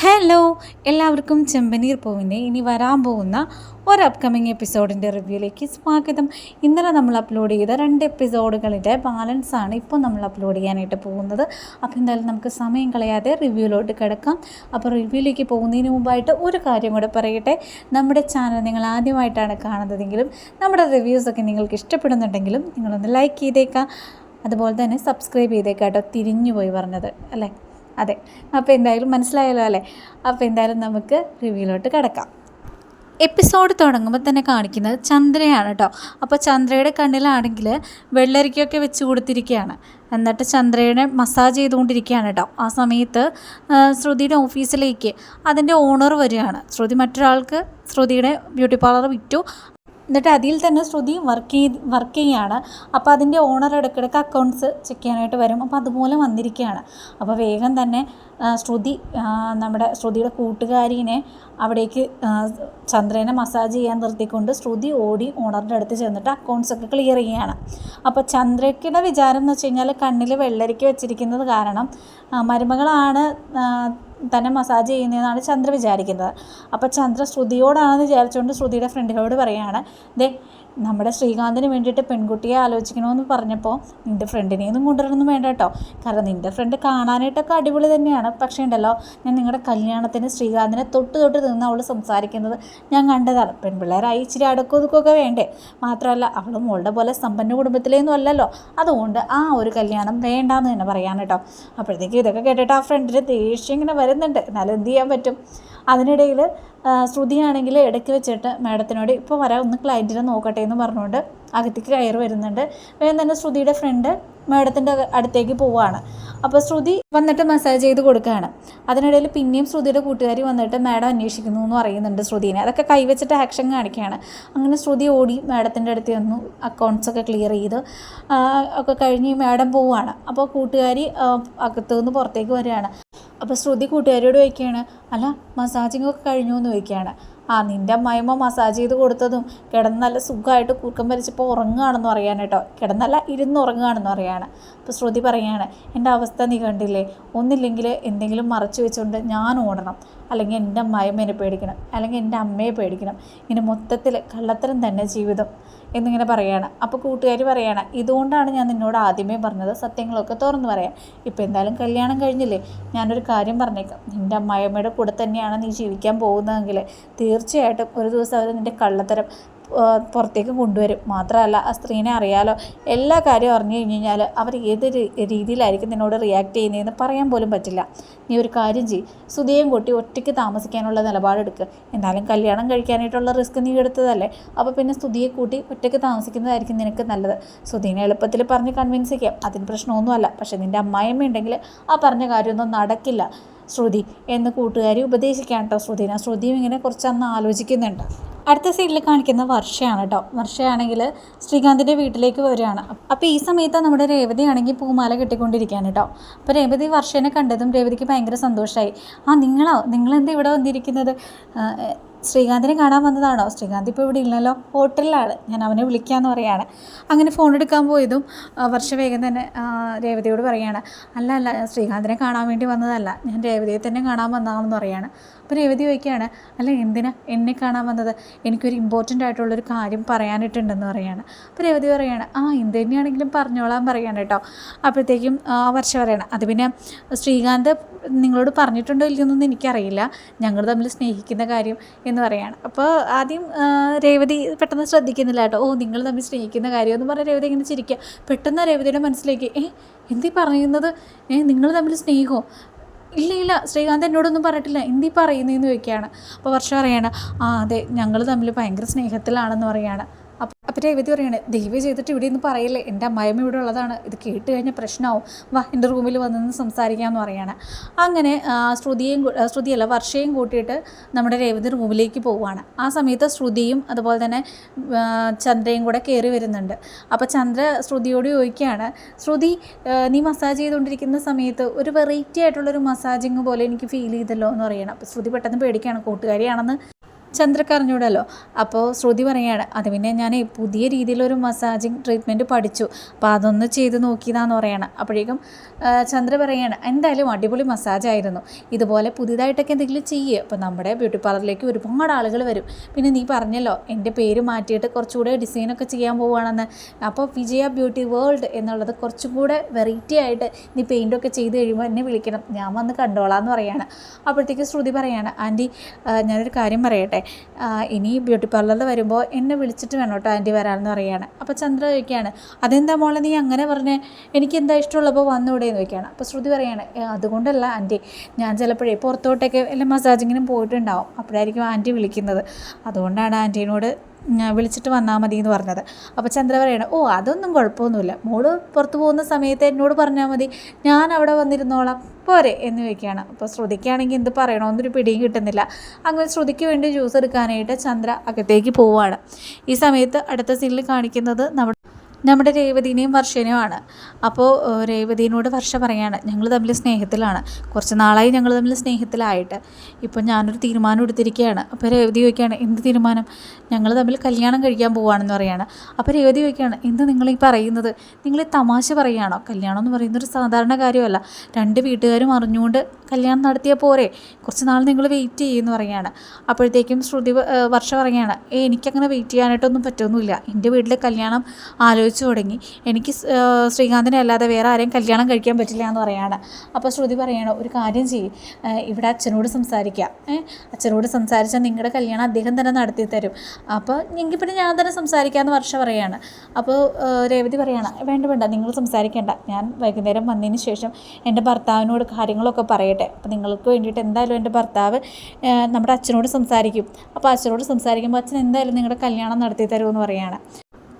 Hello എല്ലാവർക്കും ചെമ്പനീർ പൂവിന്റെ ഇനി വരാൻ പോകുന്ന ഒരു അപ്കമിങ് എപ്പിസോഡിന്റെ റിവ്യൂയിലേക്ക് സ്വാഗതം. ഇന്നലെ നമ്മൾ അപ്ലോഡ് ചെയ്ത രണ്ട് എപ്പിസോഡുകളുടെ ബാലൻസ് ആണ് ഇപ്പോൾ നമ്മൾ അപ്ലോഡ് ചെയ്യാനായിട്ട് പോകുന്നത്. അപ്പോൾ എന്തായാലും നമുക്ക് സമയം കളയാതെ റിവ്യൂയിലോട്ട് കിടക്കാം. അപ്പോൾ റിവ്യൂയിലേക്ക് പോകുന്നതിന് മുമ്പായിട്ട് ഒരു കാര്യം കൂടെ പറയട്ടെ. നമ്മുടെ ചാനൽ നിങ്ങൾ ആദ്യമായിട്ടാണ് കാണുന്നതെങ്കിലും നമ്മുടെ റിവ്യൂസൊക്കെ നിങ്ങൾക്ക് ഇഷ്ടപ്പെടുന്നുണ്ടെങ്കിലും നിങ്ങളൊന്ന് ലൈക്ക് ചെയ്തേക്കാം. അതുപോലെ തന്നെ സബ്സ്ക്രൈബ് ചെയ്തേക്കാം കേട്ടോ തിരിഞ്ഞു പോയി പറഞ്ഞത് അല്ലേ? അതെ. അപ്പോൾ എന്തായാലും മനസ്സിലായല്ലോ അല്ലേ? അപ്പോൾ എന്തായാലും നമുക്ക് റിവ്യൂലോട്ട് കിടക്കാം. എപ്പിസോഡ് തുടങ്ങുമ്പോൾ തന്നെ കാണിക്കുന്നത് ചന്ദ്രയാണ് കേട്ടോ അപ്പോൾ ചന്ദ്രയുടെ കണ്ണിലാണെങ്കിൽ വെള്ളരിക്കൊക്കെ വെച്ച് കൊടുത്തിരിക്കുകയാണ് എന്നിട്ട് ചന്ദ്രയുടെ മസാജ് ചെയ്തുകൊണ്ടിരിക്കുകയാണ് കേട്ടോ ആ സമയത്ത് ശ്രുതിയുടെ ഓഫീസിലേക്ക് അതിന്റെ ഓണർ വരികയാണ്. ശ്രുതി മറ്റൊരാൾക്ക് ശ്രുതിയുടെ ബ്യൂട്ടി പാർലർ വിറ്റു. എന്നിട്ട് അതിൽ തന്നെ ശ്രുതി വർക്ക് ചെയ്ത് വർക്ക് ചെയ്യുകയാണ് അപ്പോൾ അതിന്റെ ഓണർ ഇടയ്ക്കിടയ്ക്ക് അക്കൗണ്ട്സ് ചെക്ക് ചെയ്യാനായിട്ട് വരും. അപ്പോൾ അതുപോലെ വന്നിരിക്കുകയാണ്. അപ്പോൾ വേഗം തന്നെ ശ്രുതി നമ്മുടെ ശ്രുതിയുടെ കൂട്ടുകാരിനെ അവിടേക്ക് ചന്ദ്രനെ മസാജ് ചെയ്യാൻ നിർത്തിക്കൊണ്ട് ശ്രുതി ഓടി ഓണറിന്റെ അടുത്ത് ചെന്നിട്ട് അക്കൗണ്ട്സ് ഒക്കെ ക്ലിയർ ചെയ്യുകയാണ്. അപ്പോൾ ചന്ദ്രയ്ക്കുടെ വിചാരം എന്ന് വെച്ച് കഴിഞ്ഞാൽ കണ്ണിൽ വെള്ളരിക്ക് വെച്ചിരിക്കുന്നത് കാരണം മരുമകളാണ് തന്നെ മസാജ് ചെയ്യുന്നതെന്നാണ് ചന്ദ്ര വിചാരിക്കുന്നത്. അപ്പോൾ ചന്ദ്ര ശ്രുതിയോടാണെന്ന് വിചാരിച്ചുകൊണ്ട് ശ്രുതിയുടെ ഫ്രണ്ടിനോട് പറയുകയാണ് ദേ നമ്മുടെ ശ്രീകാന്തിന് വേണ്ടിയിട്ട് പെൺകുട്ടിയെ ആലോചിക്കണമെന്ന് പറഞ്ഞപ്പോൾ നിന്റെ ഫ്രണ്ടിനെയൊന്നും കൊണ്ടുവരണമെന്ന് വേണ്ട കേട്ടോ. കാരണം നിന്റെ ഫ്രണ്ട് കാണാനായിട്ടൊക്കെ അടിപൊളി തന്നെയാണ്. പക്ഷേ ഉണ്ടല്ലോ ഞാൻ നിങ്ങളുടെ കല്യാണത്തിന് ശ്രീകാന്തിനെ തൊട്ട് തൊട്ട് നിന്ന് അവൾ സംസാരിക്കുന്നത് ഞാൻ കണ്ടതാണ്. പെൺപിള്ളേരായി ഇച്ചിരി അടക്കം ഒതുക്കമൊക്കെ വേണ്ടേ. മാത്രമല്ല അവൾ മോളുടെ പോലെ സമ്പന്ന കുടുംബത്തിലേന്നും അല്ലല്ലോ. അതുകൊണ്ട് ആ ഒരു കല്യാണം വേണ്ടാന്ന് തന്നെ പറയാൻ കേട്ടോ. അപ്പോഴത്തേക്കും ഇതൊക്കെ കേട്ടിട്ട് ആ ഫ്രണ്ടിന് ദേഷ്യം ഇങ്ങനെ വരുന്നുണ്ട്. എന്നാലും എന്ത് ചെയ്യാൻ പറ്റും? അതിനിടയിൽ ശ്രുതിയാണെങ്കിൽ ഇടയ്ക്ക് വെച്ചിട്ട് മാഡത്തിനോട് ഇപ്പോൾ വരാം ഒന്ന് ക്ലയന്റിനെ നോക്കട്ടെ എന്ന് പറഞ്ഞുകൊണ്ട് അകത്തേക്ക് കയറി വരുന്നുണ്ട്. വേഗം തന്നെ ശ്രുതിയുടെ ഫ്രണ്ട് മാഡത്തിന്റെ അടുത്തേക്ക് പോവുകയാണ് അപ്പോൾ ശ്രുതി വന്നിട്ട് മസാജ് ചെയ്ത് കൊടുക്കുകയാണ്. അതിനിടയിൽ പിന്നെയും ശ്രുതിയുടെ കൂട്ടുകാരി വന്നിട്ട് മാഡം അന്വേഷിക്കുന്നു എന്ന് പറയുന്നുണ്ട് ശ്രുതിനെ. അതൊക്കെ കൈവച്ചിട്ട് ആക്ഷൻ കാണിക്കുകയാണ്. അങ്ങനെ ശ്രുതി ഓടി മാഡത്തിന്റെ അടുത്ത് വന്നു അക്കൗണ്ട്സ് ഒക്കെ ക്ലിയർ ചെയ്ത് ഒക്കെ കഴിഞ്ഞ് മാഡം പോവുകയാണ് അപ്പോൾ കൂട്ടുകാരി അകത്തു നിന്ന് പുറത്തേക്ക് വരികയാണ്. അപ്പോൾ ശ്രുതി കൂട്ടുകാരിയോട് ചോദിക്കുകയാണ് അല്ല മസാജിങ് ഒക്കെ കഴിഞ്ഞു എന്ന് ചോദിക്കുകയാണ്. ആ നിന്റെ അമ്മായിമ്മ മസാജ് ചെയ്ത് കൊടുത്തതും കിടന്ന് നല്ല സുഖമായിട്ട് കൂക്കം വലിച്ചപ്പോൾ ഉറങ്ങുകയാണെന്ന് പറയാൻ കേട്ടോ. കിടന്നല്ല ഇരുന്ന് ഉറങ്ങുകയാണെന്ന് പറയാണ്. അപ്പോൾ ശ്രുതി പറയാണ് എന്റെ അവസ്ഥ നീ കണ്ടില്ലേ? ഒന്നില്ലെങ്കിൽ എന്തെങ്കിലും മറച്ചു വെച്ചുകൊണ്ട് ഞാൻ ഓടണം. അല്ലെങ്കിൽ എന്റെ അമ്മായിമ്മേനെ പേടിക്കണം. അല്ലെങ്കിൽ എന്റെ അമ്മയെ പേടിക്കണം. ഇങ്ങനെ മൊത്തത്തിൽ കള്ളത്തരം തന്നെ ജീവിതം. എന്നിങ്ങനെ പറയുകയാണ് അപ്പോൾ കൂട്ടുകാർ പറയുകയാണ് ഇതുകൊണ്ടാണ് ഞാൻ നിന്നോട് ആദ്യമേ പറഞ്ഞത് സത്യങ്ങളൊക്കെ തുറന്നു പറയാം ഇപ്പോൾ എന്തായാലും കല്യാണം കഴിഞ്ഞില്ലേ? ഞാനൊരു കാര്യം പറഞ്ഞേക്കാം. നിന്റെ അമ്മായിയമ്മയുടെ കൂടെ തന്നെയാണ് നീ ജീവിക്കാൻ പോകുന്നതെങ്കിൽ തീർച്ചയായിട്ടും ഒരു ദിവസം അവർ നിന്റെ കള്ളത്തരം പുറത്തേക്ക് കൊണ്ടുവരും. മാത്രമല്ല ആ സ്ത്രീനെ അറിയാലോ എല്ലാ കാര്യവും അറിഞ്ഞു കഴിഞ്ഞ് കഴിഞ്ഞാൽ അവർ ഏത് രീതിയിലായിരിക്കും നിന്നോട് റിയാക്ട് ചെയ്യുന്നതെന്ന് പറയാൻ പോലും പറ്റില്ല. നീ ഒരു കാര്യം ചെയ്യും. സുധിയും കൂട്ടി ഒറ്റയ്ക്ക് താമസിക്കാനുള്ള നിലപാടെടുക്കുക എന്നാലും കല്യാണം കഴിക്കാനായിട്ടുള്ള റിസ്ക് നീ എടുത്തതല്ലേ? അപ്പോൾ പിന്നെ സ്തുതിയെ കൂട്ടി ഒറ്റയ്ക്ക് താമസിക്കുന്നതായിരിക്കും നിനക്ക് നല്ലത്. സുധീനെ എളുപ്പത്തിൽ പറഞ്ഞ് കൺവിൻസ് ചെയ്യാം. അതിന് പ്രശ്നമൊന്നുമല്ല. പക്ഷേ നിന്റെ അമ്മായിയമ്മ ഉണ്ടെങ്കിൽ ആ പറഞ്ഞ കാര്യമൊന്നും നടക്കില്ല. ശ്രുതി എന്ന് കൂട്ടുകാരി ഉപദേശിക്കാൻ കേട്ടോ ശ്രുതിനെ. ശ്രുതിയും ഇങ്ങനെ കുറച്ചന്ന് ആലോചിക്കുന്നുണ്ട്. അടുത്ത സൈഡിൽ കാണിക്കുന്ന വർഷയാണ് കേട്ടോ വർഷയാണെങ്കിൽ ശ്രീകാന്തിന്റെ വീട്ടിലേക്ക് വരികയാണ്. അപ്പോൾ ഈ സമയത്ത് നമ്മുടെ രേവതി ആണെങ്കിൽ പൂമാല കെട്ടിക്കൊണ്ടിരിക്കുകയാണ് കേട്ടോ അപ്പോൾ രേവതി വർഷേനെ കണ്ടതും രേവതിക്ക് ഭയങ്കര സന്തോഷമായി ആ നിങ്ങളോ? നിങ്ങളെന്താ ഇവിടെ വന്നിരിക്കുന്നത്? ശ്രീകാന്തിനെ കാണാൻ വന്നതാണോ? ശ്രീകാന്ത് ഇപ്പോൾ ഇവിടെ ഇല്ലല്ലോ. ഹോട്ടലിലാണ്. ഞാൻ അവനെ വിളിക്കാമെന്ന് പറയാണ്. അങ്ങനെ ഫോൺ എടുക്കാൻ പോയതും വർഷ വേഗം തന്നെ രേവതിയോട് പറയാണ്. അല്ല അല്ല ശ്രീകാന്തിനെ കാണാൻ വേണ്ടി വന്നതല്ല. ഞാൻ രേവതിയെ തന്നെ കാണാൻ വന്നതാണെന്ന് പറയാണ്. അപ്പോൾ രേവതി ചോദിക്കുകയാണ് അല്ല എന്തിനാ എന്നെ കാണാൻ വന്നത്? എനിക്കൊരു ഇമ്പോർട്ടന്റ് ആയിട്ടുള്ളൊരു കാര്യം പറയാനിട്ടുണ്ടെന്ന് പറയാണ്. അപ്പോൾ രേവതി പറയാണ് ആ എന്ത് തന്നെയാണെങ്കിലും പറഞ്ഞോളാൻ പറയാണ് കേട്ടോ അപ്പോഴത്തേക്കും വർഷ പറയണം അത് പിന്നെ ശ്രീകാന്ത് നിങ്ങളോട് പറഞ്ഞിട്ടുണ്ടോ ഇല്ലയെന്നൊന്നും എനിക്കറിയില്ല. ഞങ്ങൾ തമ്മിൽ സ്നേഹിക്കുന്ന കാര്യം എന്ന് പറയാണ്. അപ്പോൾ ആദ്യം രേവതി പെട്ടെന്ന് ശ്രദ്ധിക്കുന്നില്ല കേട്ടോ ഓ നിങ്ങൾ തമ്മിൽ സ്നേഹിക്കുന്ന കാര്യം എന്ന് പറഞ്ഞാൽ രേവതി ഇങ്ങനെ ചിരിക്കുക പെട്ടെന്ന് രേവതിയുടെ മനസ്സിലേക്ക് ഏ എന്തീ പറയുന്നത്? ഏ നിങ്ങൾ തമ്മിൽ സ്നേഹമോ ഇല്ല ഇല്ല. ശ്രീകാന്ത് എന്നോടൊന്നും പറഞ്ഞിട്ടില്ല. എന്തി പറയുന്നതെന്ന് ചോദിക്കുകയാണ്. അപ്പോൾ വർഷം പറയാണ് ആ അതെ ഞങ്ങൾ തമ്മിൽ ഭയങ്കര സ്നേഹത്തിലാണെന്ന് പറയാണ്. അപ്പം രേവതി പറയാണ് ദൈവം ചെയ്തിട്ട് ഇവിടെ നിന്ന് പറയില്ലേ എന്റെ അമ്മായിമ്മ ഇവിടെ ഉള്ളതാണ് ഇത് കേട്ട് കഴിഞ്ഞാൽ പ്രശ്നമാവും. വാ എന്റെ റൂമിൽ വന്ന് സംസാരിക്കാമെന്ന് പറയാണ്. അങ്ങനെ ശ്രുതിയും ശ്രുതിയല്ല വർഷയും കൂട്ടിയിട്ട് നമ്മുടെ രേവതി റൂമിലേക്ക് പോവുകയാണ്. ആ സമയത്ത് ശ്രുതിയും അതുപോലെ തന്നെ ചന്ദ്രയും കൂടെ കയറി വരുന്നുണ്ട്. അപ്പോൾ ചന്ദ്ര ശ്രുതിയോട് ചോദിക്കുകയാണ് ശ്രുതി നീ മസാജ് ചെയ്തുകൊണ്ടിരിക്കുന്ന സമയത്ത് ഒരു വെറൈറ്റി ആയിട്ടുള്ളൊരു മസാജിങ് പോലെ എനിക്ക് ഫീൽ ചെയ്തല്ലോ? എന്ന് പറയണം. അപ്പോൾ ശ്രുതി പെട്ടെന്ന് പേടിക്കുകയാണ് കൂട്ടുകാരിയാണെന്ന് ചന്ദ്രക്ക് അറിഞ്ഞൂടല്ലോ അപ്പോൾ ശ്രുതി പറയുകയാണ് അത് പിന്നെ ഞാൻ പുതിയ രീതിയിലൊരു മസാജിങ് ട്രീറ്റ്മെന്റ് പഠിച്ചു. അപ്പോൾ അതൊന്ന് ചെയ്ത് നോക്കിയതാന്ന് പറയണം. അപ്പോഴേക്കും ചന്ദ്ര പറയുകയാണ് എന്തായാലും അടിപൊളി മസാജായിരുന്നു ഇതുപോലെ പുതിയതായിട്ടൊക്കെ എന്തെങ്കിലും ചെയ്യുക അപ്പോൾ നമ്മുടെ ബ്യൂട്ടി പാർലറിലേക്ക് ഒരുപാട് ആളുകൾ വരും. പിന്നെ നീ പറഞ്ഞല്ലോ എന്റെ പേര് മാറ്റിയിട്ട് കുറച്ചുകൂടെ ഡിസൈനൊക്കെ ചെയ്യാൻ പോവുകയാണെന്ന്. അപ്പോൾ വിജയ ബ്യൂട്ടി വേൾഡ് എന്നുള്ളത് കുറച്ചും കൂടെ വെറൈറ്റി ആയിട്ട് നീ പെയിന്റൊക്കെ ചെയ്ത് കഴിയുമ്പോൾ എന്നെ വിളിക്കണം. ഞാൻ വന്ന് കണ്ടോളാം എന്ന് പറയാണ്. അപ്പോഴത്തേക്ക് ശ്രുതി പറയാണ് ആന്റി ഞാനൊരു കാര്യം പറയട്ടെ. ഇനി ബ്യൂട്ടി പാർലറിൽ വരുമ്പോൾ എന്നെ വിളിച്ചിട്ട് വേണം കേട്ടോ ആന്റി വരാമെന്ന് പറയുകയാണ്. അപ്പോൾ ചന്ദ്ര ചോദിക്കുകയാണ് അതെന്താ മോളെ നീ അങ്ങനെ പറഞ്ഞേ? എനിക്ക് എന്താ ഇഷ്ടമുള്ളപ്പോൾ വന്നൂടെ? എന്ന് ചോദിക്കുകയാണ്. അപ്പോൾ ശ്രുതി പറയുകയാണ് അതുകൊണ്ടല്ല ആന്റി ഞാൻ ചിലപ്പോഴേ പുറത്തോട്ടൊക്കെ എല്ലാം മസാജിങ്ങിനും പോയിട്ടുണ്ടാവും. അപ്പോഴായിരിക്കും ആന്റി വിളിക്കുന്നത്. അതുകൊണ്ടാണ് ആന്റീനോട് വിളിച്ചിട്ട് വന്നാൽ മതി എന്ന് പറഞ്ഞത്. അപ്പോൾ ചന്ദ്ര പറയണം ഓ അതൊന്നും കുഴപ്പമൊന്നുമില്ല. മോൾ പുറത്തു പോകുന്ന സമയത്ത് എന്നോട് പറഞ്ഞാൽ മതി. ഞാൻ അവിടെ വന്നിരുന്നോളാം. പോരെ എന്ന് ചോദിക്കുകയാണ്. അപ്പോൾ ശ്രുതിക്കാണെങ്കിൽ എന്ത് പറയണമെന്നൊരു പിടിയും കിട്ടുന്നില്ല. അങ്ങനെ ശ്രുതിക്ക് വേണ്ടി ജ്യൂസ് എടുക്കാനായിട്ട് ചന്ദ്ര അകത്തേക്ക് പോവുകയാണ് ഈ സമയത്ത് അടുത്ത സീനിൽ കാണിക്കുന്നത് നമ്മുടെ നമ്മുടെ രേവതിനെയും വർഷേനെയുമാണ്. അപ്പോൾ രേവതിനോട് വർഷ പറയാണ് ഞങ്ങൾ തമ്മിൽ സ്നേഹത്തിലാണ്. കുറച്ച് നാളായി ഞങ്ങൾ തമ്മിൽ സ്നേഹത്തിലായിട്ട്. ഇപ്പോൾ ഞാനൊരു തീരുമാനം എടുത്തിരിക്കുകയാണ് അപ്പോൾ രേവതി ചോദിക്കുകയാണ് എന്ത് തീരുമാനം? ഞങ്ങൾ തമ്മിൽ കല്യാണം കഴിക്കാൻ പോവുകയാണെന്ന് പറയാണ്. അപ്പോൾ രേവതി ചോദിക്കുകയാണ് എന്ത് നിങ്ങൾ ഈ പറയുന്നത്? നിങ്ങൾ തമാശ പറയുകയാണോ കല്യാണം എന്ന് പറയുന്നൊരു സാധാരണ കാര്യമല്ല. രണ്ട് വീട്ടുകാരും അറിഞ്ഞുകൊണ്ട് കല്യാണം നടത്തിയാൽ പോരെ. കുറച്ച് നാൾ നിങ്ങൾ വെയിറ്റ് ചെയ്യുമെന്ന് പറയുകയാണ്. അപ്പോഴത്തേക്കും ശ്രുതി വർഷം പറയുകയാണ് ഏ എനിക്കങ്ങനെ വെയിറ്റ് ചെയ്യാനായിട്ടൊന്നും പറ്റൊന്നുമില്ല. എന്റെ വീട്ടിലെ കല്യാണം ആലോചിച്ച് തുടങ്ങി. എനിക്ക് ശ്രീകാന്തിനെ അല്ലാതെ വേറെ ആരെയും കല്യാണം കഴിക്കാൻ പറ്റില്ല എന്ന് പറയുകയാണ്. അപ്പോൾ ശ്രുതി പറയുകയാണ് ഒരു കാര്യം ചെയ്യും. ഇവിടെ അച്ഛനോട് സംസാരിക്കാം. ഏ അച്ഛനോട് സംസാരിച്ചാൽ നിങ്ങളുടെ കല്യാണം അദ്ദേഹം തന്നെ നടത്തി തരും. അപ്പോൾ എങ്കിൽ പിന്നെ ഞാൻ തന്നെ സംസാരിക്കാമെന്ന് വർഷ പറയാണ് അപ്പോൾ ഏഹ് രേവതി പറയാണ് വേണ്ട വേണ്ട നിങ്ങൾ സംസാരിക്കേണ്ട. ഞാൻ വൈകുന്നേരം വന്നതിന് ശേഷം എന്റെ ഭർത്താവിനോട് കാര്യങ്ങളൊക്കെ പറയട്ടെ. അപ്പോൾ നിങ്ങൾക്ക് വേണ്ടിയിട്ട് എന്തായാലും എന്റെ ഭർത്താവ് നമ്മുടെ അച്ഛനോട് സംസാരിക്കും. അപ്പോൾ അച്ഛനോട് സംസാരിക്കുമ്പോൾ അച്ഛൻ എന്തായാലും നിങ്ങളുടെ കല്യാണം നടത്തി തരുമെന്ന് പറയാണ്.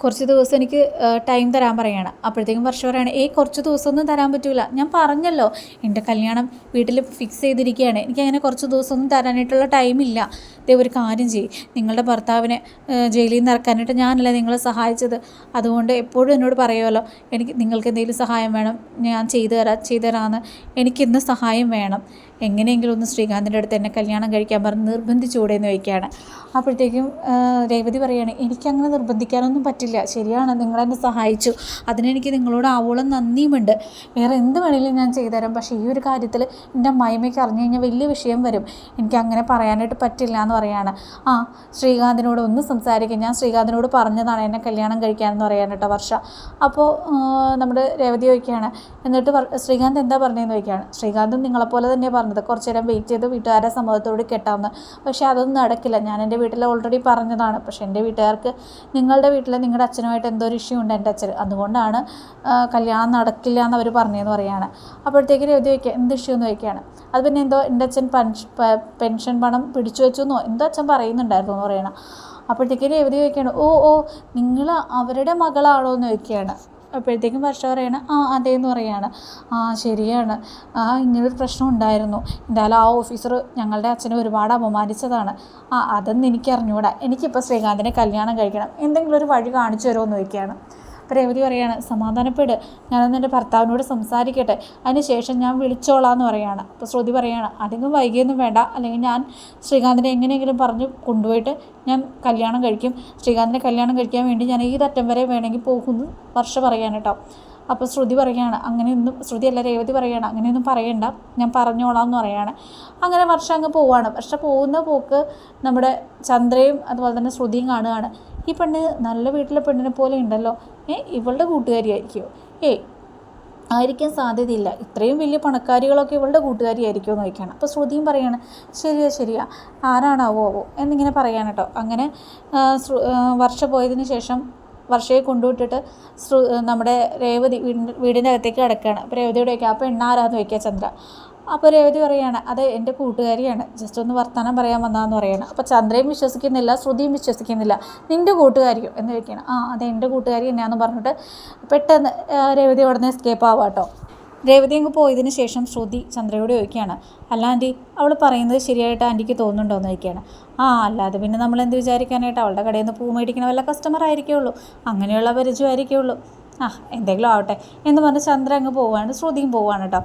കുറച്ച് ദിവസം എനിക്ക് ടൈം തരാൻ പറയാണ്. അപ്പോഴത്തേക്കും വർഷം പറയാണ് ഏയ് കുറച്ച് ദിവസമൊന്നും തരാൻ പറ്റില്ല ഞാൻ പറഞ്ഞല്ലോ എന്റെ കല്യാണം വീട്ടിൽ ഫിക്സ് ചെയ്തിരിക്കുകയാണ്. എനിക്ക് അങ്ങനെ കുറച്ച് ദിവസമൊന്നും തരാനായിട്ടുള്ള ടൈമില്ല ഇതേ ഒരു കാര്യം ചെയ്യും. നിങ്ങളുടെ ഭർത്താവിനെ ജയിലിൽ നിന്ന് ഇറക്കാനായിട്ട് ഞാനല്ല നിങ്ങളെ സഹായിച്ചത്? അതുകൊണ്ട് എപ്പോഴും എന്നോട് പറയുമല്ലോ എനിക്ക് നിങ്ങൾക്ക് എന്തെങ്കിലും സഹായം വേണം ഞാൻ ചെയ്തു തരാം ചെയ്തു തരാമെന്ന് എനിക്കിന്ന് സഹായം വേണം. എങ്ങനെയെങ്കിലും ഒന്ന് ശ്രീകാന്തിന്റെ അടുത്ത് എന്നെ കല്യാണം കഴിക്കാൻ പറഞ്ഞ് നിർബന്ധിച്ചുകൂടെ എന്ന് ചോദിക്കുകയാണ്. അപ്പോഴത്തേക്കും രേവതി പറയാണ് എനിക്കങ്ങനെ നിർബന്ധിക്കാനൊന്നും പറ്റില്ല. ശരിയാണ് നിങ്ങളെന്നെ സഹായിച്ചു. അതിനെനിക്ക് നിങ്ങളോട് ആവോളം നന്ദിയുമുണ്ട്. വേറെ എന്ത് വേണമെങ്കിലും ഞാൻ ചെയ്തുതരാം. പക്ഷേ ഈ ഒരു കാര്യത്തിൽ എന്റെ അമ്മായിമ്മയ്ക്ക് അറിഞ്ഞു കഴിഞ്ഞാൽ വലിയ വിഷയം വരും. എനിക്ക് അങ്ങനെ പറയാനായിട്ട് പറ്റില്ല എന്ന് പറയാണ്. ആ ശ്രീകാന്തിനോട് ഒന്ന് സംസാരിക്കും. ഞാൻ ശ്രീകാന്തിനോട് പറഞ്ഞതാണ് എന്നെ കല്യാണം കഴിക്കാനെന്ന് പറയാൻ കേട്ടോ വർഷ. അപ്പോൾ നമ്മുടെ രേവതി ചോദിക്കുകയാണ്. എന്നിട്ട് ശ്രീകാന്ത് എന്താ പറഞ്ഞതെന്ന് ചോദിക്കുകയാണ്. ശ്രീകാന്തും നിങ്ങളെപ്പോലെ തന്നെ പറഞ്ഞത് കുറച്ച് നേരം വെയിറ്റ് ചെയ്ത് വീട്ടുകാരെ സമ്മതത്തോട് കെട്ടാമെന്ന്. പക്ഷേ അതൊന്നും നടക്കില്ല. ഞാൻ എന്റെ വീട്ടിൽ ഓൾറെഡി പറഞ്ഞതാണ്. പക്ഷേ എന്റെ വീട്ടുകാർക്ക് നിങ്ങളുടെ വീട്ടിൽ നിങ്ങളുടെ അച്ഛനുമായിട്ട് എന്തോ ഒരു ഇഷ്യൂ ഉണ്ട് എന്റെ അച്ഛൻ അതുകൊണ്ടാണ് കല്യാണം നടക്കില്ല എന്ന് അവർ പറഞ്ഞതെന്ന് പറയുകയാണ്. അപ്പോഴത്തേക്ക് രവതി ചോദിക്കുക എന്ത് ഇഷ്യൂ എന്ന് ചോദിക്കുകയാണ്? അത് പിന്നെ എന്തോ എന്റെ അച്ഛൻ പൻഷ പെൻഷൻ പണം പിടിച്ചു വെച്ചു എന്നോ എന്തോ അച്ഛൻ പറയുന്നുണ്ടായിരുന്നു എന്ന് പറയണം അപ്പോഴത്തേക്ക് രവതി ചോദിക്കുകയാണ് ഓ ഓ നിങ്ങൾ അവരുടെ മകളാണോ? എന്ന് ചോദിക്കുകയാണ്. അപ്പോഴത്തേക്കും വർഷ പറയണം ആ അതെ എന്ന് പറയാണ്. ആ ശരിയാണ്. ആ ഇങ്ങനൊരു പ്രശ്നം ഉണ്ടായിരുന്നു. എന്തായാലും ആ ഓഫീസർ ഞങ്ങളുടെ അച്ഛനെ ഒരുപാട് അപമാനിച്ചതാണ്. ആ അതൊന്നും എനിക്ക് അറിഞ്ഞുകൂടാ എനിക്കിപ്പോൾ ശ്രീകാന്തിനെ കല്യാണം കഴിക്കണം. എന്തെങ്കിലും ഒരു വഴി കാണിച്ചു തരുമോ എന്ന് ചോദിക്കുകയാണ്. രേവതി പറയാണ് സമാധാനപ്പെട്. ഞാനൊന്ന് എന്റെ ഭർത്താവിനോട് സംസാരിക്കട്ടെ. അതിന് ശേഷം ഞാൻ വിളിച്ചോളാം എന്ന് പറയാണ്. അപ്പോൾ ശ്രുതി പറയാണ് അധികം വൈകിയൊന്നും വേണ്ട. അല്ലെങ്കിൽ ഞാൻ ശ്രീകാന്തിനെ എങ്ങനെയെങ്കിലും പറഞ്ഞ് കൊണ്ടുപോയിട്ട് ഞാൻ കല്യാണം കഴിക്കും. ശ്രീകാന്തിനെ കല്യാണം കഴിക്കാൻ വേണ്ടി ഞാൻ ഏതറ്റം വരെ വേണമെങ്കിൽ പോകുമെന്ന് വർഷ പറയാൻ കേട്ടോ അപ്പോൾ ശ്രുതി പറയുകയാണ് അങ്ങനെയൊന്നും ശ്രുതി അല്ല രേവതി പറയുകയാണ് അങ്ങനെയൊന്നും പറയണ്ട. ഞാൻ പറഞ്ഞോളാം എന്ന് പറയാണ്. അങ്ങനെ വർഷം അങ്ങ് പോവാണ്. വർഷ പോകുന്ന പോക്ക് നമ്മുടെ ചന്ദ്രയും അതുപോലെ തന്നെ ശ്രുതിയും കാണുകയാണ്. ഈ പെണ്ണ് നല്ല വീട്ടിലെ പെണ്ണിനെ പോലെ ഉണ്ടല്ലോ. ഏ ഇവളുടെ കൂട്ടുകാരിയായിരിക്കുമോ ഏയ് ആയിരിക്കാൻ സാധ്യതയില്ല. ഇത്രയും വലിയ പണക്കാരികളൊക്കെ ഇവളുടെ കൂട്ടുകാരിയായിരിക്കുമോ എന്ന് ചോദിക്കുകയാണ് അപ്പോൾ ശ്രുതിയും പറയാണ് ശരിയാ ശരിയാ. ആരാണാവോ ആവോ എന്നിങ്ങനെ പറയാൻ കേട്ടോ അങ്ങനെ വർഷ പോയതിന് ശേഷം വർഷയെ കൊണ്ടുവിട്ടിട്ട് ശ്രു നമ്മുടെ രേവതി വീടിന്റെ അകത്തേക്ക് കിടക്കുകയാണ് അപ്പോൾ രേവതിയോട് ചോദിക്കുക അപ്പോൾ എണ്ണാരാന്ന് ചോദിക്കുക ചന്ദ്ര? അപ്പോൾ രേവതി പറയുകയാണ് അത് എന്റെ കൂട്ടുകാരിയാണ്. ജസ്റ്റ് ഒന്ന് വർത്തമാനം പറയാൻ വന്നതെന്ന് പറയാണ്. അപ്പോൾ ചന്ദ്രയും വിശ്വസിക്കുന്നില്ല ശ്രുതിയും വിശ്വസിക്കുന്നില്ല. നിന്റെ കൂട്ടുകാരിയോ? എന്ന് ചോദിക്കുകയാണ്. ആ അത് എന്റെ കൂട്ടുകാരി തന്നെയാണെന്ന് പറഞ്ഞിട്ട് പെട്ടെന്ന് രേവതി ഉടനെ എസ്കേപ്പ് ആവാം കേട്ടോ രേവതി അങ്ങ് പോയതിന് ശേഷം ശ്രുതി ചന്ദ്രയോട് ചോദിക്കുകയാണ് അല്ല ആന്റി അവൾ പറയുന്നത് ശരിയായിട്ട് ആന്റിക്ക് തോന്നുന്നുണ്ടോ എന്ന് ചോദിക്കുകയാണ്. ആ അല്ലാതെ പിന്നെ നമ്മൾ എന്ത് വിചാരിക്കാനായിട്ട് അവളുടെ കടയിൽ നിന്ന് പൂ മേടിക്കണ വല്ല കസ്റ്റമർ ആയിരിക്കുള്ളൂ. അങ്ങനെയുള്ള പരിചയമായിരിക്കുള്ളൂ. ആ എന്തെങ്കിലും ആവട്ടെ. എന്ന് പറഞ്ഞ് ചന്ദ്ര അങ്ങ് പോവാണ് ശ്രുതിയും പോവാണ് കേട്ടോ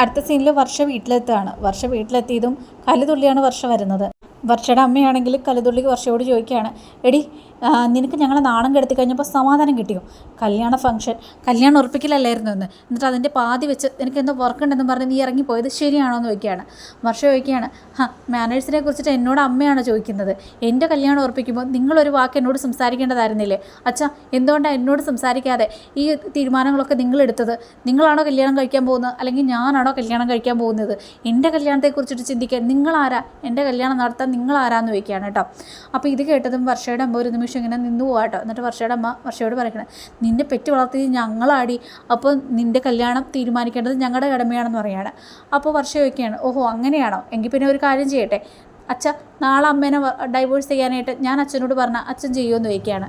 അടുത്ത സീനിൽ വർഷ വീട്ടിലെത്തുകയാണ്. വർഷ വീട്ടിലെത്തിയതും വർഷം വർഷ വരുന്നത്. വർഷയുടെ അമ്മയാണെങ്കിൽ കലുതുള്ളിക്ക് വർഷയോട് ചോദിക്കുകയാണ് എടി നിനക്ക് ഞങ്ങളെ നാണം കെടുത്തി കഴിഞ്ഞപ്പോൾ സമാധാനം കിട്ടിയോ? കല്യാണ ഫംഗ്ഷൻ കല്യാണം ഉറപ്പിക്കലല്ലായിരുന്നു എന്ന്. എന്നിട്ട് അതിന്റെ പാതി വെച്ച് എനിക്ക് എന്തോ വർക്ക് ഉണ്ടെന്ന് പറഞ്ഞ് നീ ഇറങ്ങിപ്പോയത് ശരിയാണോ എന്ന് ചോദിക്കുകയാണ്. വർഷ ചോദിക്കുകയാണ് ഹാ മാനേഴ്സിനെ കുറിച്ചിട്ട് എന്നോട് അമ്മയാണ് ചോദിക്കുന്നത്? എന്റെ കല്യാണം ഉറപ്പിക്കുമ്പോൾ നിങ്ങളൊരു വാക്ക് എന്നോട് സംസാരിക്കേണ്ടതായിരുന്നില്ലേ? അച്ഛാ എന്തുകൊണ്ടാണ് എന്നോട് സംസാരിക്കാതെ ഈ തീരുമാനങ്ങളൊക്കെ നിങ്ങളെടുത്തത് നിങ്ങളാണോ കല്യാണം കഴിക്കാൻ പോകുന്നത്? അല്ലെങ്കിൽ ഞാനാണോ കല്യാണം കഴിക്കാൻ പോകുന്നത്? എന്റെ കല്യാണത്തെക്കുറിച്ചിട്ട് ചിന്തിക്കാൻ നിങ്ങളാരാ? എന്റെ കല്യാണം നടത്താൻ നിങ്ങളാരാന്ന് ചോദിക്കുകയാണ് കേട്ടോ. അപ്പോൾ ഇത് കേട്ടതും വർഷയുടെ അമ്മ ഒരു നിമിഷം ഇങ്ങനെ നിന്നു പോവാ കേട്ടോ. എന്നിട്ട് വർഷയുടെ അമ്മ വർഷയോട് പറയണേ നിന്നെ പെറ്റ് വളർത്തി ഞങ്ങളാടി. അപ്പോൾ നിന്റെ കല്യാണം തീരുമാനിക്കേണ്ടത് ഞങ്ങളുടെ കടമയാണെന്ന് പറയാണ്. അപ്പോൾ വർഷ ചോദിക്കുകയാണ് ഓഹോ അങ്ങനെയാണോ? എങ്കിൽ പിന്നെ ഒരു കാര്യം ചെയ്യട്ടെ. അച്ഛ നാളെ അമ്മേനെ ഡൈവോഴ്സ് ചെയ്യാനായിട്ട് ഞാൻ അച്ഛനോട് പറഞ്ഞ അച്ഛൻ ചെയ്യുമെന്ന് ചോദിക്കുകയാണ്.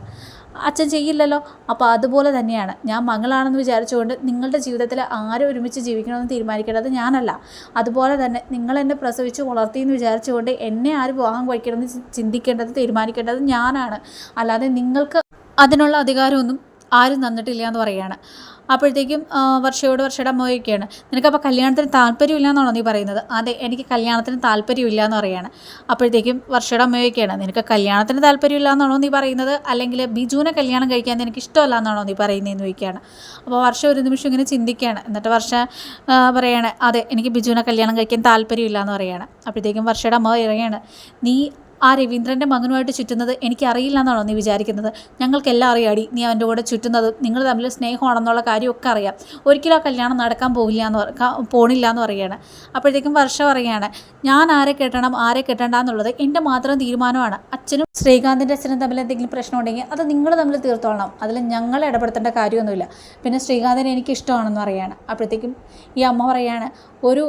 അച്ഛൻ ചെയ്യില്ലല്ലോ. അപ്പോൾ അതുപോലെ തന്നെയാണ്. ഞാൻ മകളാണെന്ന് വിചാരിച്ചുകൊണ്ട് നിങ്ങളുടെ ജീവിതത്തിൽ ആരും ഒരുമിച്ച് ജീവിക്കണമെന്ന് തീരുമാനിക്കേണ്ടത് ഞാനല്ല. അതുപോലെ തന്നെ നിങ്ങൾ എന്നെ പ്രസവിച്ച് വളർത്തിയെന്ന് വിചാരിച്ചുകൊണ്ട് എന്നെ ആര് വിവാഹം കഴിക്കണമെന്ന് ചിന്തിക്കേണ്ടത് തീരുമാനിക്കേണ്ടത് ഞാനാണ്. അല്ലാതെ നിങ്ങൾക്ക് അതിനുള്ള അധികാരമൊന്നും ആരും തന്നിട്ടില്ല എന്ന് പറയുകയാണ്. അപ്പോഴത്തേക്കും വർഷയോട് വർഷയുടെ അമ്മയൊക്കെയാണ്. നിനക്ക് നിനക്കപ്പോൾ കല്യാണത്തിന് താല്പര്യമില്ല എന്നാണോ നീ പറയുന്നത്? അതെ എനിക്ക് കല്യാണത്തിന് താല്പര്യമില്ല എന്ന് പറയുകയാണ് അപ്പോഴത്തേക്കും വർഷയുടെ അമ്മയൊക്കെയാണ്. നിനക്ക് കല്യാണത്തിന് താല്പര്യമില്ല എന്നാണോ നീ പറയുന്നത്? അല്ലെങ്കിൽ ബിജുവിനെ കല്യാണം കഴിക്കാൻ എനിക്ക് ഇഷ്ടമല്ല എന്നാണോ നീ പറയുന്നതെന്ന് ചോദിക്കുകയാണ് അപ്പോൾ വർഷ ഒരു നിമിഷം ഇങ്ങനെ ചിന്തിക്കുകയാണ് എന്നിട്ട് വർഷ പറയുകയാണ് അതെ എനിക്ക് ബിജുവിനെ കല്യാണം കഴിക്കാൻ താല്പര്യമില്ല എന്ന് പറയുകയാണ് അപ്പോഴത്തേക്കും വർഷയുടെ അമ്മ പറയുകയാണ് നീ ആ രവീന്ദ്രന്റെ മകനുമായിട്ട് ചുറ്റുന്നത് എനിക്കറിയില്ല എന്നാണോ നീ വിചാരിക്കുന്നത്? ഞങ്ങൾക്കെല്ലാം അറിയാടി നീ അവന്റെ കൂടെ ചുറ്റുന്നതും. നിങ്ങൾ തമ്മിൽ സ്നേഹമാണെന്നുള്ള കാര്യമൊക്കെ അറിയാം. ഒരിക്കലും ആ കല്യാണം നടക്കാൻ പോകില്ല എന്ന് പോണില്ല എന്ന് പറയുകയാണ്. അപ്പോഴത്തേക്കും വർഷം പറയുകയാണ് ഞാൻ ആരെ കെട്ടണം ആരെ കെട്ടണ്ട എന്നുള്ളത് എന്റെ മാത്രം തീരുമാനമാണ്. അച്ഛനും ശ്രീകാന്തിന്റെ അച്ഛനും തമ്മിൽ എന്തെങ്കിലും പ്രശ്നം ഉണ്ടെങ്കിൽ അത് നിങ്ങൾ തമ്മിൽ തീർത്തോളണം. അതിൽ ഞങ്ങൾ ഇടപെടുത്തേണ്ട കാര്യമൊന്നുമില്ല. പിന്നെ ശ്രീകാന്തിനെ എനിക്ക് ഇഷ്ടമാണെന്ന് പറയുകയാണ്. അപ്പോഴത്തേക്കും ഈ അമ്മ പറയുകയാണ് ഒരു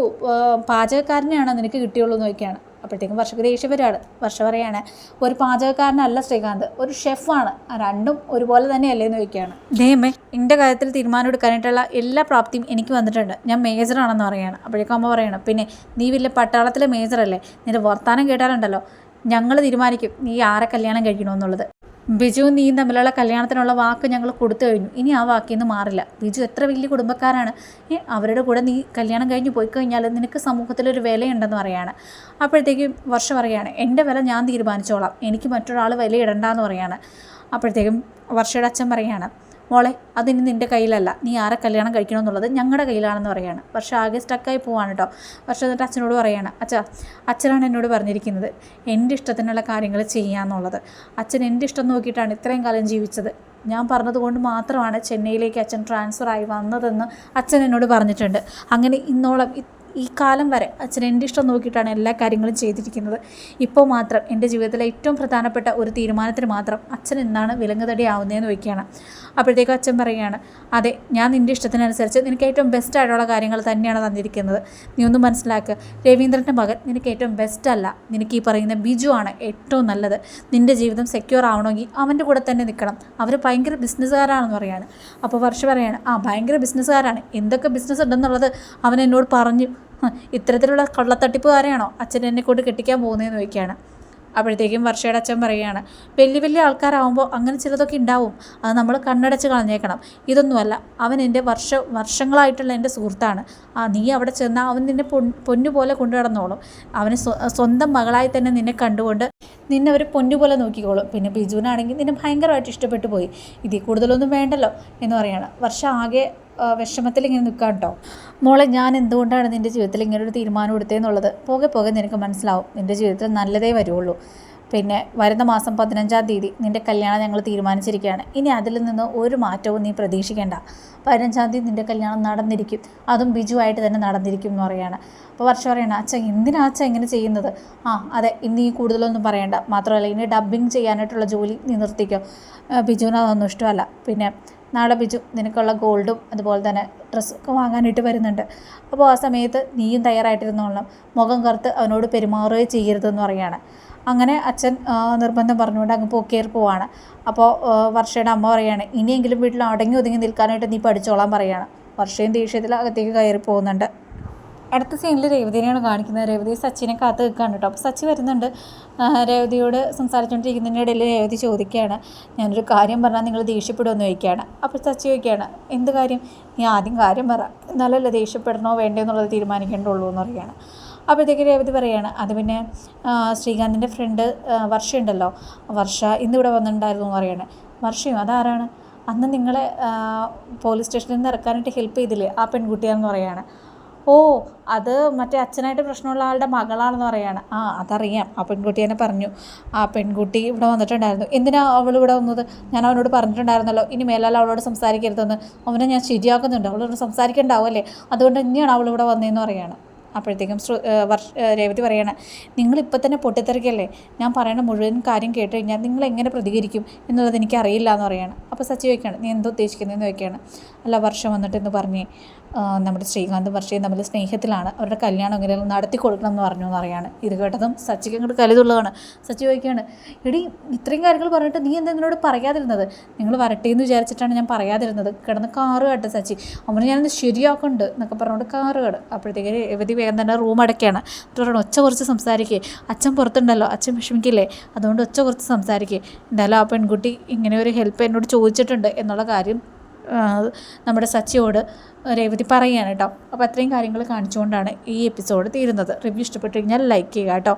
പാചകക്കാരനെയാണ് നിനക്ക് കിട്ടിയുള്ളൂ എന്ന് ചോദിക്കുകയാണ്. അപ്പോഴത്തേക്കും വർഷക്ക് ദേഷ്യം വരികയാണ് വർഷ പറയാണ് ഒരു പാചകക്കാരനല്ല ശ്രീകാന്ത് ഒരു ഷെഫാണ്. രണ്ടും ഒരുപോലെ തന്നെയല്ലേ എന്ന് ചോദിക്കുകയാണ്. ദൈവമേ എന്റെ കാര്യത്തിൽ തീരുമാനം എടുക്കാനായിട്ടുള്ള എല്ലാ പ്രാപ്തിയും എനിക്ക് വന്നിട്ടുണ്ട്. ഞാൻ മേജറാണെന്ന് പറയുകയാണ് അപ്പോഴേക്കും അമ്മ പറയണം പിന്നെ നീ വലിയ പട്ടാളത്തിലെ മേജറല്ലേ നിന്റെ വർത്താനം കേട്ടാലുണ്ടല്ലോ. ഞങ്ങൾ തീരുമാനിക്കും നീ ആരെ കല്യാണം കഴിക്കണമെന്നുള്ളത് ബിജുവും നീയും തമ്മിലുള്ള കല്യാണത്തിനുള്ള വാക്ക് ഞങ്ങൾ കൊടുത്തു കഴിഞ്ഞു. ഇനി ആ വാക്കിൽ നിന്ന് മാറില്ല. ബിജു എത്ര വലിയ കുടുംബക്കാരാണ്. അവരുടെ കൂടെ നീ കല്യാണം കഴിഞ്ഞ് പോയി കഴിഞ്ഞാൽ നിനക്ക് സമൂഹത്തിലൊരു വിലയുണ്ടെന്ന് പറയാണ്. അപ്പോഴത്തേക്കും വർഷം പറയാണ് എന്റെ വില ഞാൻ തീരുമാനിച്ചോളാം. എനിക്ക് മറ്റൊരാൾ വില ഇടണ്ടെന്ന് പറയാണ്. അപ്പോഴത്തേക്കും വർഷയുടെ അച്ഛൻ പറയാണ് മോളെ അതിന് നിന്റെ കയ്യിലല്ല. നീ ആരെ കല്യാണം കഴിക്കണമെന്നുള്ളത് ഞങ്ങളുടെ കയ്യിലാണെന്ന് പറയാണ്. പക്ഷേ ആകെ സ്റ്റക്കായി പോവാണ് കേട്ടോ പക്ഷേ എന്നിട്ട് അച്ഛനോട് പറയാണ് അച്ഛാ അച്ഛനാണ് എന്നോട് പറഞ്ഞിരിക്കുന്നത്. എന്റെ ഇഷ്ടത്തിനുള്ള കാര്യങ്ങൾ ചെയ്യാന്നുള്ളത്. അച്ഛൻ എന്റെ ഇഷ്ടം നോക്കിയിട്ടാണ് ഇത്രയും കാലം ജീവിച്ചത്. ഞാൻ പറഞ്ഞതുകൊണ്ട് മാത്രമാണ് ചെന്നൈയിലേക്ക് അച്ഛൻ ട്രാൻസ്ഫർ ആയി വന്നതെന്ന് അച്ഛൻ എന്നോട് പറഞ്ഞിട്ടുണ്ട്. അങ്ങനെ ഇന്നോളം ഈ കാലം വരെ അച്ഛൻ എന്റെ ഇഷ്ടം നോക്കിയിട്ടാണ് എല്ലാ കാര്യങ്ങളും ചെയ്തിരിക്കുന്നത്. ഇപ്പോൾ മാത്രം എന്റെ ജീവിതത്തിലെ ഏറ്റവും പ്രധാനപ്പെട്ട ഒരു തീരുമാനത്തിന് മാത്രം അച്ഛൻ എന്നാണ് വിലങ്ങുതടി ആവുന്നതെന്ന് വയ്ക്കുകയാണ്. അപ്പോഴത്തേക്കും അച്ഛൻ പറയുകയാണ് അതെ ഞാൻ നിന്റെ ഇഷ്ടത്തിനനുസരിച്ച് നിനക്ക് ഏറ്റവും ബെസ്റ്റ് ആയിട്ടുള്ള കാര്യങ്ങൾ തന്നെയാണ് തന്നിരിക്കുന്നത്. നീ ഒന്ന് മനസ്സിലാക്കുക രവീന്ദ്രന്റെ മകൻ നിനക്ക് ഏറ്റവും ബെസ്റ്റ് അല്ല. നിനക്ക് ഈ പറയുന്ന ബിജു ആണ് ഏറ്റവും നല്ലത്. നിന്റെ ജീവിതം സെക്യൂർ ആവണമെങ്കിൽ അവന്റെ കൂടെ തന്നെ നിൽക്കണം. അവർ ഭയങ്കര ബിസിനസ്സുകാരാണെന്ന് പറയാണ് അപ്പോൾ വർഷ പറയാണ് ആ ഭയങ്കര ബിസിനസ്സുകാരാണ് എന്തൊക്കെ ബിസിനസ് ഉണ്ടെന്നുള്ളത് അവൻ എന്നോട് പറഞ്ഞു ഇത്തരത്തിലുള്ള കള്ളത്തട്ടിപ്പുകാരെയാണോ അച്ഛൻ എന്നെ കൊണ്ട് കെട്ടിക്കാൻ പോകുന്നതെന്ന് ചോദിക്കുകയാണ്. അപ്പോഴത്തേക്കും വർഷയുടെ അച്ഛൻ പറയുകയാണ് വലിയ വലിയ ആൾക്കാരാവുമ്പോൾ അങ്ങനെ ചിലതൊക്കെ ഉണ്ടാവും അത് നമ്മൾ കണ്ണടച്ച് കളഞ്ഞേക്കണം. ഇതൊന്നുമല്ല അവൻ എന്റെ വർഷ വർഷങ്ങളായിട്ടുള്ള എന്റെ സുഹൃത്താണ്. ആ നീ അവിടെ ചെന്നാൽ അവൻ നിന്നെ പൊന്നു പോലെ കൊണ്ടു അവന് സ്വന്തം മകളായി തന്നെ നിന്നെ കണ്ടുകൊണ്ട് നിന്നെ ഒരു പൊന്നു പോലെ നോക്കിക്കോളും. പിന്നെ ബിജുവിനാണെങ്കിൽ നിന്നെ ഭയങ്കരമായിട്ട് ഇഷ്ടപ്പെട്ടു പോയി. ഇതിൽ കൂടുതലൊന്നും വേണ്ടല്ലോ? എന്ന് പറയുകയാണ് വർഷം ആകെ വിഷമത്തിൽ ഇങ്ങനെ നിൽക്കാം കേട്ടോ മോളെ ഞാൻ എന്തുകൊണ്ടാണ് നിന്റെ ജീവിതത്തിൽ ഇങ്ങനെ ഒരു തീരുമാനം എടുത്തതെന്നുള്ളത്? പോകെ പോകെ നിനക്ക് മനസ്സിലാവും. നിന്റെ ജീവിതത്തിൽ നല്ലതേ വരുള്ളൂ പിന്നെ വരുന്ന മാസം പതിനഞ്ചാം തീയതി നിന്റെ കല്യാണം ഞങ്ങൾ തീരുമാനിച്ചിരിക്കുകയാണ്. ഇനി അതിൽ നിന്ന് ഒരു മാറ്റവും നീ പ്രതീക്ഷിക്കേണ്ട. പതിനഞ്ചാം തീയതി നിന്റെ കല്യാണം നടന്നിരിക്കും. അതും ബിജുവായിട്ട് തന്നെ നടന്നിരിക്കും എന്ന് പറയുകയാണ് അപ്പോൾ വർഷം പറയണം അച്ഛൻ എന്തിനാ അച്ഛൻ ഇങ്ങനെ ചെയ്യുന്നത്? ആ അതെ ഇനി കൂടുതലൊന്നും പറയണ്ട. മാത്രമല്ല ഇനി ഡബ്ബിങ് ചെയ്യാനായിട്ടുള്ള ജോലി നീ നിർത്തിക്കോ. ബിജുവിന് അതൊന്നും ഇഷ്ടമല്ല. പിന്നെ നാളെ ബിജു നിനക്കുള്ള ഗോൾഡും അതുപോലെ തന്നെ ഡ്രസ്സൊക്കെ വാങ്ങാനായിട്ട് വരുന്നുണ്ട്. അപ്പോൾ ആ സമയത്ത് നീയും തയ്യാറായിട്ടിരുന്നോളണം. മുഖം കറുത്ത് അവനോട് പെരുമാറുകയോ ചെയ്യരുതെന്ന് പറയുകയാണ്. അങ്ങനെ അച്ഛൻ നിർബന്ധം പറഞ്ഞുകൊണ്ട് അങ്ങ് പോക്കേറി പോവാണ്. അപ്പോൾ വർഷയുടെ അമ്മ പറയാണ് ഇനിയെങ്കിലും വീട്ടിൽ അടങ്ങി ഒതുങ്ങി നിൽക്കാനായിട്ട് നീ പഠിച്ചോളാൻ പറയാണ് വർഷയും ദേഷ്യത്തിൽ അകത്തേക്ക് കയറി പോകുന്നുണ്ട്. അടുത്ത സീനിൽ രേവതിനെയാണ് കാണിക്കുന്നത്. രേവതി സച്ചിനെ കാത്ത് നിൽക്കുകയാണ് കേട്ടോ. അപ്പോൾ സച്ചി വരുന്നുണ്ട്. രേവതിയോട് സംസാരിച്ചുകൊണ്ടിരിക്കുന്നതിന്റെ ഇടയിൽ രേവതി ചോദിക്കുകയാണ്. ഞാനൊരു കാര്യം പറഞ്ഞാൽ നിങ്ങൾ ദേഷ്യപ്പെടുമെന്ന് ചോദിക്കുകയാണ്. അപ്പോൾ സച്ചി ചോദിക്കുകയാണ് എന്ത് കാര്യം? നീ ആദ്യം കാര്യം പറ. എന്നാലല്ലേ ദേഷ്യപ്പെടണോ വേണ്ടോ എന്നുള്ളത് തീരുമാനിക്കേണ്ടുള്ളൂ എന്ന് പറയുകയാണ്. അപ്പോഴത്തേക്ക് രേവതി പറയുകയാണ് അത് പിന്നെ ശ്രീകാന്തിന്റെ ഫ്രണ്ട് വർഷ ഉണ്ടല്ലോ വർഷ ഇന്നിവിടെ വന്നിട്ടുണ്ടായിരുന്നു എന്ന് പറയുകയാണ് വർഷയും? അതാരാണ്? അന്ന് നിങ്ങളെ പോലീസ് സ്റ്റേഷനിൽ നിന്ന് ഇറക്കാനായിട്ട് ഹെൽപ്പ് ചെയ്തില്ലേ ആ പെൺകുട്ടിയാണെന്ന് പറയാണ്. ഓ അത് മറ്റേ അച്ഛനായിട്ട് പ്രശ്നമുള്ള ആളുടെ മകളാണെന്ന് പറയാണ്. ആ അതറിയാം. ആ പെൺകുട്ടി എന്നെ പറഞ്ഞു. ആ പെൺകുട്ടി ഇവിടെ വന്നിട്ടുണ്ടായിരുന്നു. എന്തിനാ അവൾ ഇവിടെ വന്നത്? ഞാൻ അവനോട് പറഞ്ഞിട്ടുണ്ടായിരുന്നല്ലോ. ഇനി മേലാൽ അവളോട് സംസാരിക്കരുതെന്ന്. അവനെ ഞാൻ ശരിയാക്കുന്നുണ്ട്. അവളോട് സംസാരിക്കണ്ടാവല്ലേ അതുകൊണ്ട് തന്നെയാണ് അവൾ ഇവിടെ വന്നതെന്ന് പറയാണ്. അപ്പോഴത്തേക്കും ശ്രു വർഷ രേവതി പറയണ നിങ്ങളിപ്പോൾ തന്നെ പൊട്ടിത്തെറിക്കല്ലേ? ഞാൻ പറയണ മുഴുവൻ കാര്യം കേട്ട് കഴിഞ്ഞാൽ നിങ്ങൾ എങ്ങനെ പ്രതികരിക്കും എന്നുള്ളത് എനിക്ക് അറിയില്ല എന്ന് പറയാണ്. അപ്പോൾ സച്ചി വയ്ക്കുകയാണ് നീ എന്തോ ഉദ്ദേശിക്കുന്നതെന്ന് വയ്ക്കുകയാണ് അല്ല വർഷം വന്നിട്ട് എന്ന് പറഞ്ഞേ. നമ്മുടെ ശ്രീകാന്തും വർഷയും തമ്മിൽ സ്നേഹത്തിലാണ്. അവരുടെ കല്യാണം എങ്ങനെ നടത്തി കൊടുക്കണം എന്ന് പറഞ്ഞു എന്നറിയാണ്. ഇത് കേട്ടതും സച്ചിക്ക് അങ്ങോട്ട് കലിതുള്ളതാണ് സച്ചി ചോദിക്കുകയാണ് എടി ഇത്രയും കാര്യങ്ങൾ പറഞ്ഞിട്ട് നീ എന്താ എന്നോട് പറയാതിരുന്നത്? നിങ്ങൾ വരട്ടെ എന്ന് വിചാരിച്ചിട്ടാണ് ഞാൻ പറയാതിരുന്നത്. കിടന്ന് കാറ് കേട്ടോ സച്ചി. അമ്മ ഞാനൊന്ന് ശരിയാക്കുന്നുണ്ട് എന്നൊക്കെ പറഞ്ഞുകൊണ്ട് കാറ് കേട്. അപ്പോഴത്തേക്ക് യുവതി വേഗം തന്നെ റൂം അടയ്ക്കുകയാണ്. പറയണം ഒച്ച കുറച്ച് സംസാരിക്കേ. അച്ഛൻ പുറത്തുണ്ടല്ലോ. അച്ഛൻ വിഷമിക്കില്ലേ? അതുകൊണ്ട് ഒച്ച കുറച്ച് സംസാരിക്കേ. എന്തായാലും ആ പെൺകുട്ടി ഇങ്ങനെ ഒരു ഹെൽപ്പ് എന്നോട് ചോദിച്ചിട്ടുണ്ട് എന്നുള്ള കാര്യം നമ്മുടെ സച്ചിയോട് രേവതി പറയുകയാണ് കേട്ടോ. അപ്പോൾ അത്രയും കാര്യങ്ങൾ കാണിച്ചുകൊണ്ടാണ് ഈ എപ്പിസോഡ് തീരുന്നത്. റിവ്യൂ ഇഷ്ടപ്പെട്ടു കഴിഞ്ഞാൽ ലൈക്ക് ചെയ്യുക കേട്ടോ.